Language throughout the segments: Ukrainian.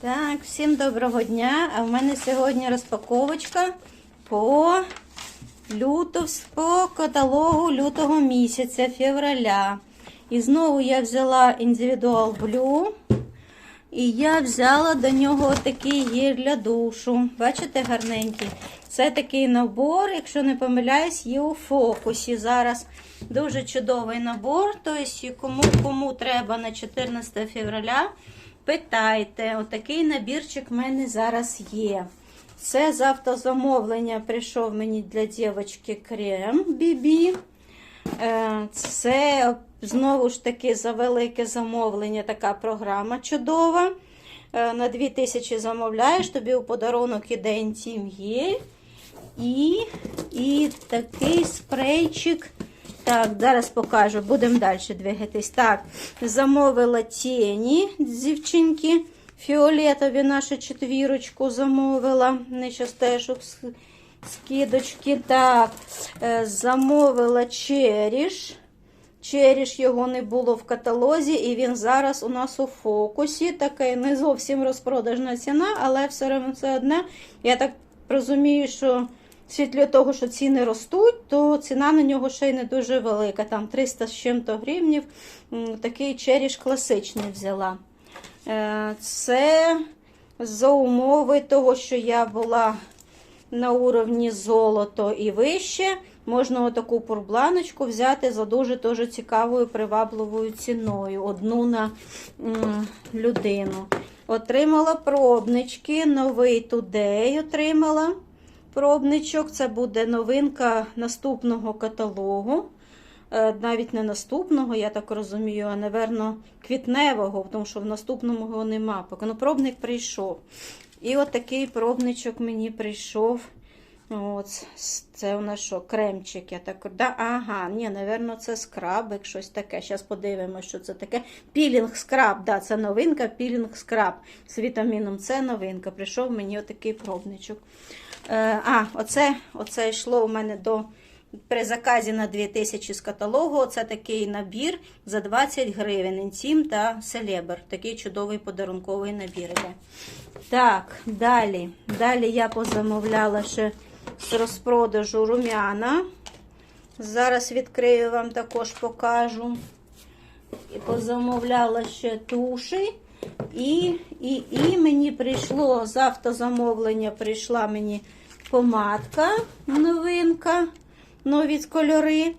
Так, всім доброго дня. А в мене сьогодні розпаковочка по лютов, по каталогу лютого місяця, февраля. І знову я взяла Individual Blue. І я взяла до нього такий гель для душу. Бачите, гарненький. Це такий набор, якщо не помиляюсь, є у фокусі. Зараз дуже чудовий набор. Тобто, кому, кому треба на 14 февраля, питайте. Отакий набірчик в мене зараз є. Це з автозамовлення прийшов мені для дівчинки крем BB. Е, Це знову ж таки за велике замовлення така програма чудова. Е, На 2000 замовляєш, тобі у подарунок іде інтім гель. І, і такий спрейчик. Так, зараз покажу, будемо далі двигатись. Так, замовила тіні дівчинки. Фіолетові нашу четвірочку замовила. Не теж скидочки. Так, е, замовила черіш. Черіш його не було в каталозі, і він зараз у нас у фокусі. Така не зовсім розпродажна ціна, але все одно. Я так розумію, що в світлі того, що ціни ростуть, то ціна на нього ще й не дуже велика. Там 300 з чим-то гривнів. Такий черіш класичний взяла. Е, Це за умови того, що я була на уровні золото і вище, можна отаку пурбланочку взяти за дуже дуже цікавою привабливою ціною. Одну на людину. Отримала пробнички, новий Today отримала пробничок. Це буде новинка наступного каталогу. Е, Навіть не наступного, я так розумію, а, напевно, квітневого, тому що в наступному його нема. Поки ну, пробник прийшов. І от такий пробничок мені прийшов. От, це у нас що, кремчик, я так. Да, ага, ні, напевно, це скрабик, щось таке. Зараз подивимося, що це таке. Пілінг скраб, да, це новинка, пілінг скраб з вітаміном С новинка. Прийшов мені отакий пробничок. Е, а, оце, оце йшло у мене до. При заказі на 2000 з каталогу це такий набір за 20 гривень. Інтім та селебр. Такий чудовий подарунковий набір. Так, далі. Далі я позамовляла ще з розпродажу рум'яна. Зараз відкрию вам також покажу. І позамовляла ще туші. І, і, і мені прийшло з автозамовлення, прийшла мені помадка, новинка, нові кольори.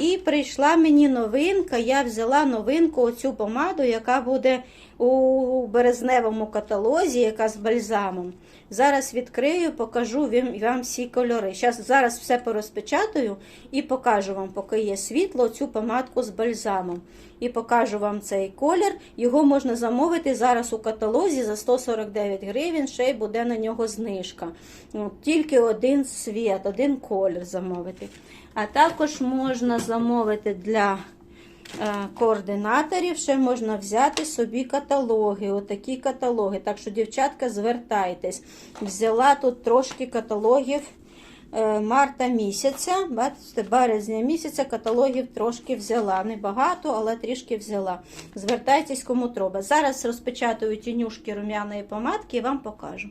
І прийшла мені новинка. Я взяла новинку, оцю помаду, яка буде у березневому каталозі, яка з бальзамом. Зараз відкрию, покажу вам, всі кольори. Щас, зараз все порозпечатаю і покажу вам, поки є світло, цю помадку з бальзамом. І покажу вам цей колір. Його можна замовити зараз у каталозі за 149 гривень, ще й буде на нього знижка. Тільки один світ, один колір замовити. А також можна замовити для е, координаторів, ще можна взяти собі каталоги, отакі каталоги. Так що, дівчатка, звертайтесь. Взяла тут трошки каталогів е, марта місяця, бачите, березня місяця каталогів трошки взяла. Не багато, але трішки взяла. Звертайтесь, кому треба. Зараз розпечатаю тінюшки рум'яної помадки і вам покажу.